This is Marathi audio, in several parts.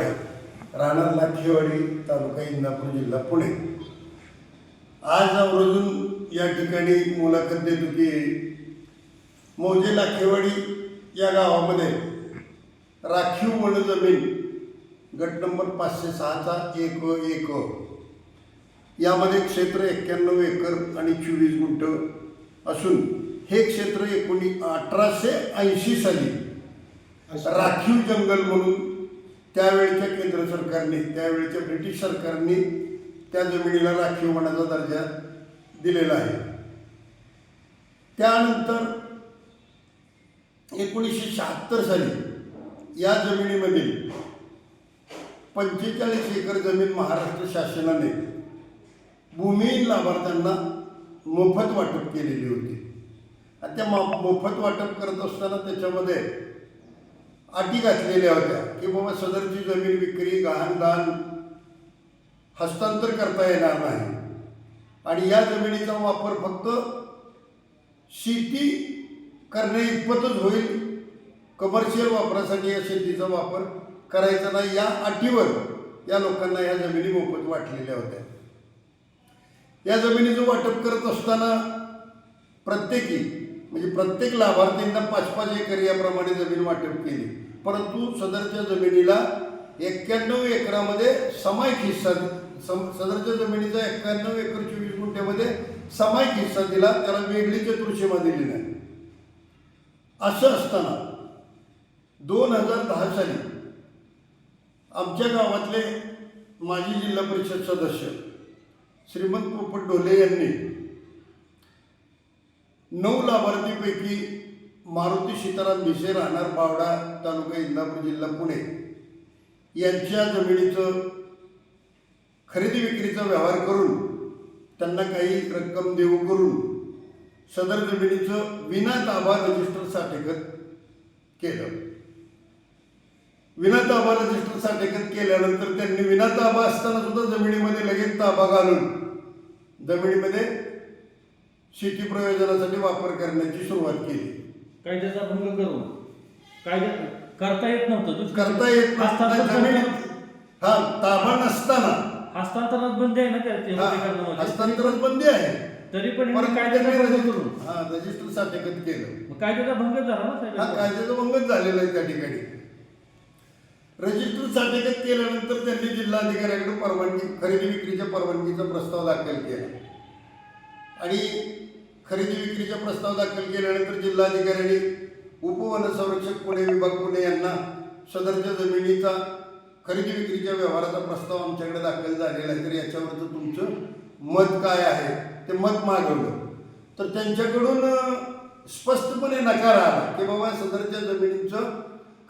राहणार लाखेवाडी तालुका इंदापूर जिल्हा पुणे. आज आवर्जून या ठिकाणी मुलाखत देतो की मौजे लाखेवाडी या गावामध्ये राखीव वन जमीन गट नंबर पाचशे सहाचा एक एक यामध्ये क्षेत्र एक्क्याण्णव एकर आणि चोवीस गुंठ असून हे क्षेत्र एकोणी अठराशे ऐंशी साली राखीव जंगल म्हणून त्यावेळच्या केंद्र सरकारने त्यावेळच्या ब्रिटिश सरकारने त्या जमिनीला राखीव वनाचा दर्जा दिलेला आहे. त्यानंतर एकोणीसशे शहात्तर साली या जमिनीमधील पंचेचाळीस एकर जमीन महाराष्ट्र शासनाने भूमिहीन लाभार्थ्यांना मोफत वाटप केलेली होती. आणि त्या मोफत वाटप करत असताना त्याच्यामध्ये अटी घातलेल्या होत्या. किंवा सदरची जमीन विक्री गहाणदान हस्तांतर करता येणार नाही. आणि या जमिनीचा वापर फक्त शेती करणे इतपतच होईल. कमर्शियल वापरासाठी या शेतीचा वापर करायचा नाही. या अटीवर या लोकांना या जमिनी मोफत वाटलेल्या होत्या. या जमिनीचं वाटप करत असताना प्रत्येकी म्हणजे प्रत्येक लाभार्थींना पाच पाच एकर याप्रमाणे जमीन वाटप केली. परंतु सदरच्या जमिनीला एक्क्याण्णव एकरामध्ये समायिक हिस्सा सम सदरच्या जमिनीचा एक्क्याण्णव एकर चोवीस गुंठ्यामध्ये समायिक हिस्सा दिला त्याला वेगळी चतुर्सीमा दिली नाही. असं असताना दोन हजार दहा साली आमच्या गावातले माजी जिल्हा परिषद सदस्य श्रीमंत पोपट ढोले यांनी नऊ लाभार्थीपैकी मारुती सीताराम मिसे राहणार बावडा तालुका इंदापूर जिल्हा पुणे. यांच्या जमिनीचं खरेदी विक्रीचा व्यवहार करून त्यांना काही रक्कम देऊ करून सदर जमिनीचं विना ताबा रजिस्टर साठेकत केलं. विना ताबा रजिस्टर साठेकत केल्यानंतर त्यांनी विना ताबा असताना सुद्धा जमिनीमध्ये लगेच ताबा घालून जमिनीमध्ये शेती प्रयोजनासाठी वापर करण्याची सुरुवात केली. कायद्याचा भंग करून कायद्या करता येत नव्हतं. दुसरीकडे. करता येत हस्तांतरण जमीन हा ताबा नसताना. हस्तांतरणात बंदी आहे ना त्या ते हा, होते करण्यामध्ये. हस्तांतरण बंदी आहे. तरी पण यांनी कायद्याचा भंग करून. रजिस्टर- हा रजिस्टर साठेकत केलं. मग कायद्याचा भंग झाला ना हा साहेब कायद्याचा भंगच झालेला आहे त्या ठिकाणी. रजिस्टर साठेकत केल्यानंतर त्यांनी जिल्हाधिकाऱ्याकडे परवानगी खरेदी विक्रीच्या परवानगीचा प्रस्ताव दाखल केला. आणि खरेदी विक्रीचा प्रस्ताव दाखल केल्यानंतर जिल्हाधिकाऱ्यांनी उपवन संरक्षक पुणे विभाग पुणे यांना सदरच्या जमिनीचा खरेदी विक्रीच्या व्यवहाराचा प्रस्ताव आमच्याकडे दाखल झालेला आहे. तर याच्यावरचं तुमचं मत काय आहे? ते मत मागवलं. तर त्यांच्याकडून स्पष्टपणे नकार आला की बाबा सदरच्या जमिनीचं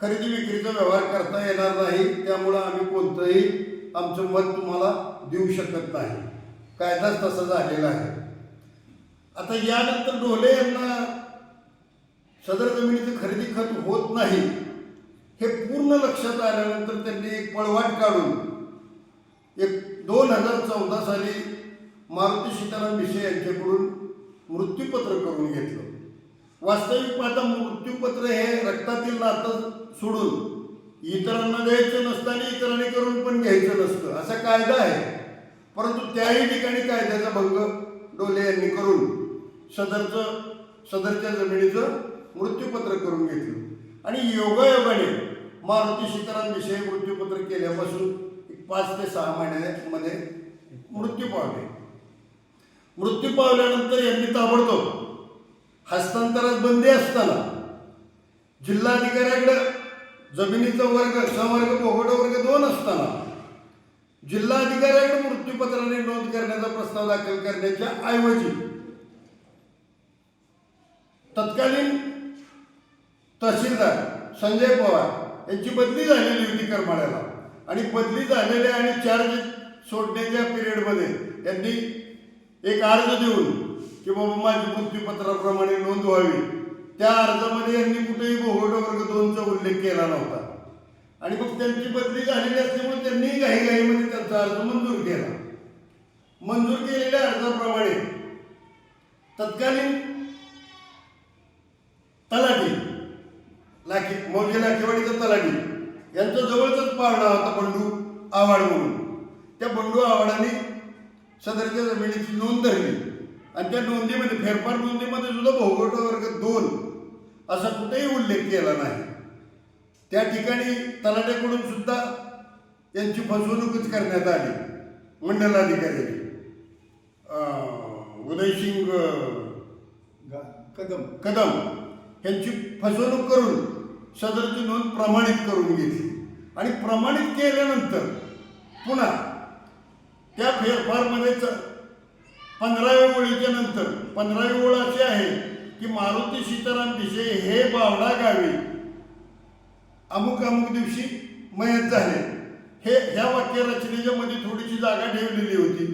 खरेदी विक्रीचा व्यवहार करता येणार नाही त्यामुळं आम्ही कोणतंही आमचं मत तुम्हाला देऊ शकत नाही. कायदाच तसा झालेला आहे. आता यानंतर ढोले यांना सदर जमिनीचं खरेदी खत होत नाही हे पूर्ण लक्षात आल्यानंतर त्यांनी एक पळवाट काढून एक दोन हजार चौदा साली मारुती सीताराम भिसे यांच्याकडून मृत्यूपत्र करून घेतलं. वास्तविक पाहता मृत्यूपत्र हे रक्तातील नातं सोडून इतरांना द्यायचं नसतं आणि इतरांनी करून पण घ्यायचं नसतं असा कायदा आहे. परंतु त्याही ठिकाणी कायद्याचा भंग डोले यांनी करून सदरचं सदरच्या जमिनीचं मृत्यूपत्र करून घेतलं. आणि योगायोगाने मारुती सीतारामविषयी मृत्यूपत्र केल्यापासून एक पाच ते सहा महिन्यामध्ये मृत्यू पावले. मृत्यू पावल्यानंतर यांनी ताबडतोब हस्तांतरात बंदी असताना जिल्हाधिकाऱ्याकडे जमिनीचा वर्ग संवर्ग भोगट वर्ग दोन असताना जिल्हाधिकाऱ्याकडे मृत्यूपत्राने नोंद करण्याचा प्रस्ताव दाखल करण्याच्या ऐवजी तत्कालीन तहसीलदार संजय पवार यांची बदली झालेली होती करमाळ्याला. आणि बदली झालेल्या आणि चार्ज सोडण्याच्या पिरियडमध्ये यांनी एक अर्ज देऊन की बाबा माझी मृत्यूपत्राप्रमाणे नोंद व्हावी. त्या अर्जामध्ये यांनी कुठेही बोहोड वर्ग दोनचा उल्लेख केला नव्हता. आणि मग त्यांची बदली झालेली असल्यामुळे त्यांनी घाईघाईमध्ये त्यांचा अर्ज मंजूर केला. मंजूर केलेल्या अर्जाप्रमाणे तत्कालीन तलाठी. लाखी मौजे लाखेवाडीचा तलाठी. यांचा जवळचाच पाळणा होता बंडू आव्हाड म्हणून. त्या बंडू आव्हाडाने सदरच्या जमिनीची नोंद धरली. आणि त्या नोंदीमध्ये फेरफार नोंदीमध्ये सुद्धा भौगोट वर्ग दोन असा कुठेही उल्लेख केला नाही. त्या ठिकाणी तलाट्याकडून सुद्धा यांची फसवणूकच करण्यात आली. मंडलाधिकाऱ्यांनी अं, उदयसिंग कदम. कदम. यांची फसवणूक करून सदरची नोंद प्रमाणित करून घेतली. आणि प्रमाणित केल्यानंतर पुन्हा त्या फेरफारमध्ये पंधराव्या ओळीच्या नंतर पंधरावी ओळ अशी आहे की मारुती सीताराम भिसे हे बावडा गावी अमुक अमुक दिवशी मयत झाले. हे ह्या वाक्यरचनेच्या मध्ये थोडीशी जागा ठेवलेली होती.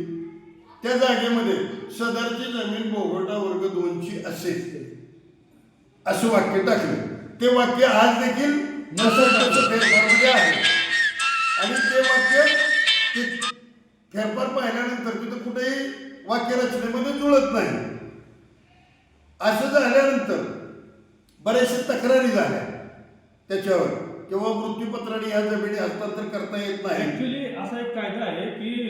त्या जागेमध्ये सदरची जमीन बोगोटा वर्ग दोनची असेल. असं वाक्य टाकलं. ते वाक्य आज देखील नसरच्या फेरफारमध्ये आहे. आणि ते वाक्य ते फेरफार पाहिल्यानंतर तिथं कुठेही वाक्य रचनेमध्ये जुळत नाही. असं झाल्यानंतर बऱ्याचशा तक्रारी झाल्या. त्याच्यावर. किंवा मृत्यूपत्राने या जमिनी हस्तांतर करता येत नाही. ऍक्च्युली असा एक कायदा आहे की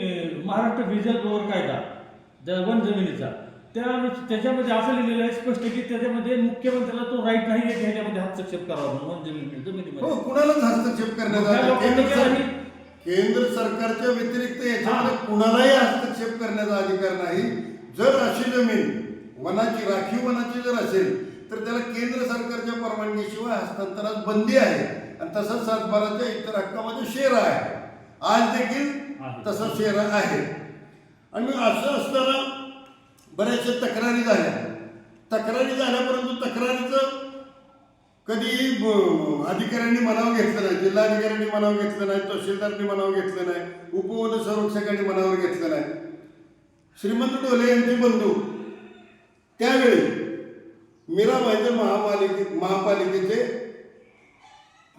महाराष्ट्र व्हिजल फ्लोअर कायदा ज- वन जमिनीचा. त्या त्याच्यामध्ये असं लिहिलेलं आहे स्पष्ट की त्याच्यामध्ये मुख्यमंत्र्याला तो राईट नाही आहे ह्याच्यामध्ये हस्तक्षेप करावा म्हणून वन जमिनी हो जमिनीमध्ये कुणालाच हस्तक्षेप करण्यात आला लोकांनी केंद्र केलं सर- केंद्र सरकारच्या व्यतिरिक्त याच्यामध्ये कुणालाही हस्तक्षेप करण्याचा अधिकार नाही. जर अशी जमीन वनाची राखीव वनाची जर असेल तर त्याला केंद्र सरकारच्या परवानगीशिवाय हस्तांतरात बंदी आहे. आणि तसंच सातबाराच्या इतर हक्कामध्ये शेरा आहे. आज देखील आहे. तसा शेरा आहे. आणि असं असताना बऱ्याचशा तक्रारी झाल्या. तक्रारी झाल्या परंतु तक्रारीचं कधी अधिकाऱ्यांनी मनावर घेतलं नाही जिल्हाधिकाऱ्यांनी मनावर घेतलं नाही तहसीलदारांनी मनावर घेतलं नाही उपवन संरक्षकांनी मनावर घेतलं नाही. श्रीमंत डोले यांचे बंधू त्यावेळी मीराबाईचे महापालिके महापालिकेचे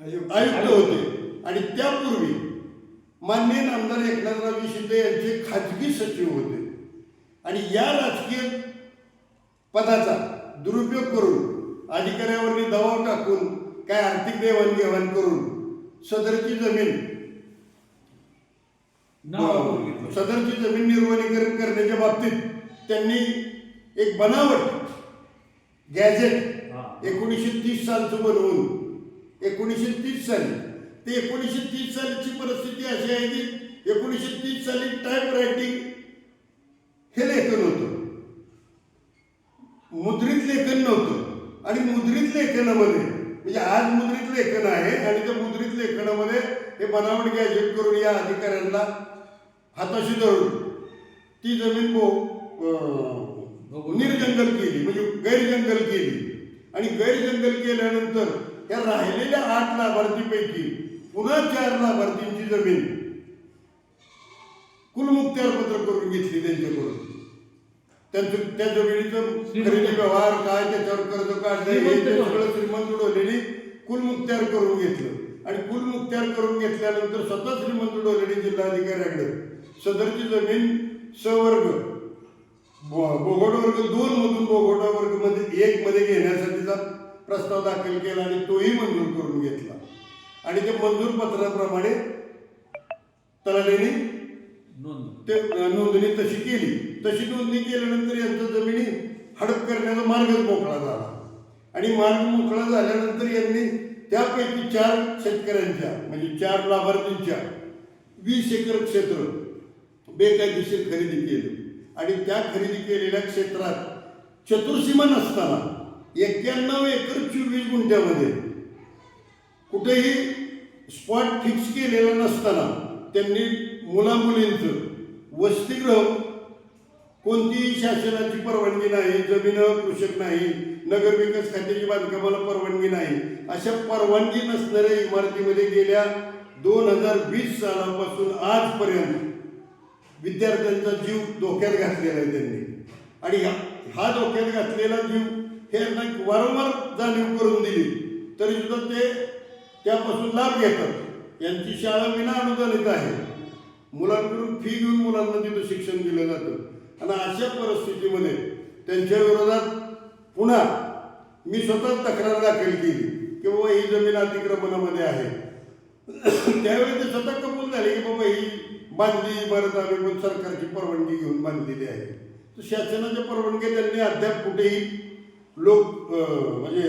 आयुक्त आयुक्त होते. आणि त्यापूर्वी माननीय नामदार एकनाथराव शिंदे यांचे खाजगी सचिव होते. आणि या राजकीय पदाचा दुरुपयोग करून अधिकाऱ्यावरती दबाव टाकून काय आर्थिक देवाणघेवाण करून सदरची जमीन. सदरची जमीन निर्वनीकरण करण्याच्या बाबतीत त्यांनी एक बनावट गॅजेट. एकोणीसशे तीस सालचं बनवून एकोणीसशे तीस साली ते एकोणीसशे तीस सालीची परिस्थिती अशी आहे की एकोणीसशे तीस साली टाईप रायटिंग हे लेखन होतं. मुद्रित लेखन नव्हतं. आणि मुद्रित लेखनामध्ये म्हणजे आज मुद्रित लेखन आहे आणि त्या मुद्रित लेखनामध्ये हे बनावट गॅजेट करून या अधिकाऱ्यांना हाताशी धरून ती जमीन बो अं, निर्जंगल केली म्हणजे गैरजंगल केली. आणि गैरजंगल केल्यानंतर या राहिलेल्या आठ लाभार्थीपैकी पुन्हा चार लाभार्थींची जमीन कुलमुक्त्यावर पत्र करून घेतली. त्या जमिनीचं खरेदी व्यवहार काय त्याच्यावर कर्ज काढणं हे. सगळं श्रीमंत डोलेनी कुलमुक्त्यार करून घेतलं आणि कुलमुक्त्यार करून घेतल्यानंतर स्वतः श्रीमंत डोलेनी जिल्हाधिकाऱ्याकडे सदरची जमीन सवर्ग बो- बोगोड वर्ग दोन मधून बोगोडा वर्गमध्ये एक मध्ये घेण्यासाठीचा प्रस्ताव दाखल केला आणि तोही मंजूर करून घेतला आणि ते मंजूर पत्राप्रमाणे तलाठ्यांनी ते नोंदणी तशी केली. तशी नोंदणी केल्यानंतर यांचा जमिनी हडप करण्याचा मार्गच मोकळा झाला. आणि मार्ग मोकळा झाल्यानंतर यांनी त्यापैकी चार शेतकऱ्यांच्या म्हणजे चार लाभार्थींच्या वीस एकर क्षेत्र बेकायदेशीर खरेदी केलं. आणि त्या खरेदी केलेल्या क्षेत्रात चतुर्सीमा नसताना एक्क्याण्णव एकर चोवीस गुंठ्यामध्ये कुठेही स्पॉट फिक्स केलेला नसताना त्यांनी मुलामुलींचं वसतिगृह कोणतीही शासनाची परवानगी नाही जमीन कृषक नाही नगरविकास खात्याची बांधकामाला परवानगी नाही अशा परवानगी नसणाऱ्या इमारतीमध्ये गेल्या दोन हजार वीस सालापासून आजपर्यंत विद्यार्थ्यांचा जीव धोक्यात घातलेला आहे त्यांनी. आणि हा हा धोक्यात घातलेला जीव हे वारंवार जाणीव करून दिली. तरी सुद्धा ते त्यापासून लाभ घेतात. यांची शाळा विना अनुदानित आहे. मुलांकडून फी घेऊन मुलांना तिथं शिक्षण दिलं जातं. आणि अशा परिस्थितीमध्ये त्यांच्या विरोधात पुन्हा मी स्वतः तक्रार दाखल केली की बाबा ही जमीन अतिक्रमणामध्ये आहे. त्यावेळी ते स्वतः कबूल झाले की बाबा ही बांधली इमारत आम्ही पण सरकारची परवानगी घेऊन बांधलेली आहे. तर शासनाच्या परवानगी त्यांनी अद्याप कुठेही लोक म्हणजे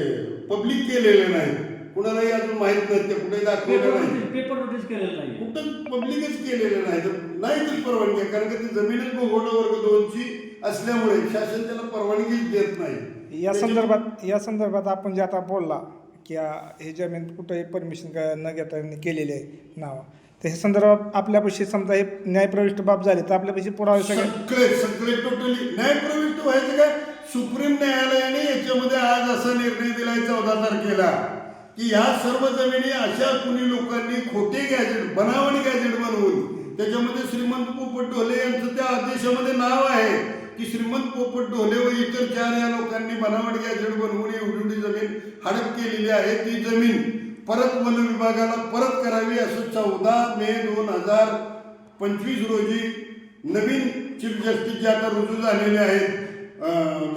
पब्लिक केलेले नाही कुणालाही अजून माहीत नाही ते कुठे दाखवलेलं पेपर नाही. पेपर नोटीस केलेलं नाही. कुठं पब्लिकच केलेलं नाही. तर नाही ती परवानगी आहे. कारण का ती जमीनच भोगवणं वर्ग दोनची असल्यामुळे शासन त्याला परवानगीच देत नाही. या संदर्भात या संदर्भात आपण जे आता बोलला की आ, हे जमीन कुठेही परमिशन न घेता यांनी केलेली आहे नाव. तर हे संदर्भात आपल्यापाशी समजा हे न्यायप्रविष्ट बाब झाले तर आपल्यापाशी पुरावे सगळे सगळे सगळे टोटली न्यायप्रविष्ट व्हायचं काय? सुप्रीम न्यायालयाने याच्यामध्ये आज असा निर्णय दिलाय चौदा तारखेला. की ह्या सर्व जमिनी अशा कुणी लोकांनी खोटे गॅजेट बनावणी गॅजेट बनवून त्याच्यामध्ये श्रीमंत पोपट ढोले यांचं त्या आदेशामध्ये नाव आहे की श्रीमंत पोपट ढोले व इतर चार या लोकांनी बनावट गॅजेट बनवून एवढी एवढी जमीन हडप केलेली आहे. ती जमीन परत वन विभागाला परत करावी असं चौदा मे दोन हजार पंचवीस रोजी नवीन चीफ जस्टिस जे आता रुजू झालेले आहेत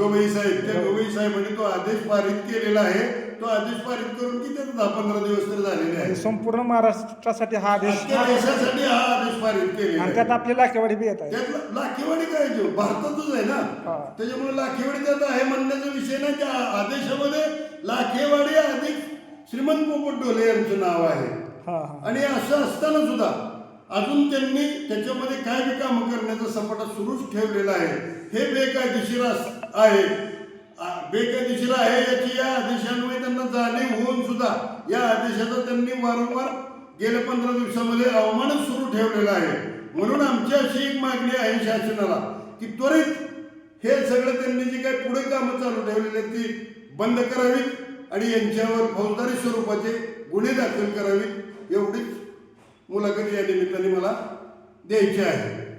गवई साहेब. त्या गवई साहेबांनी तो आदेश पारित केलेला आहे. तो आदेश पारित करून किती दहा पंधरा दिवस तर झालेले आहेत. संपूर्ण महाराष्ट्रासाठी हा आदेश अख्ख्या देशासाठी हा आदेश पारित आणि आहे. त्यात आपली लाखेवाडी बी येत आहे. त्यात लाखेवाडी काय जो? भारतातच आहे ना? हा. त्याच्यामुळे लाखेवाडी त्यात आहे म्हणण्याचा विषय नाही. त्या आदेशामध्ये लाखेवाडी अधिक श्रीमंत पोपट डोले यांचं नाव आहे. हां हां. आणि असं असताना सुद्धा अजून त्यांनी त्याच्यामध्ये काय बी कामं करण्याचा सपाटा सुरूच ठेवलेला आहे. हे बेकायदेशीर अस- आहे. बेकायदेशीर आहे याची या आदेशांमुळे त्यांना जाणीव होऊन सुद्धा या आदेशाचा त्यांनी वारंवार गेल्या पंधरा दिवसामध्ये अवमानच सुरू ठेवलेला आहे. म्हणून आमची अशी एक मागणी आहे शासनाला की त्वरित हे सगळं त्यांनी जी काही पुढे कामं चालू ठेवलेली आहेत ती बंद करावीत आणि यांच्यावर फौजदारी स्वरूपाचे गुन्हे दाखल करावीत एवढीच मुलाखत या निमित्ताने मला द्यायची आहे.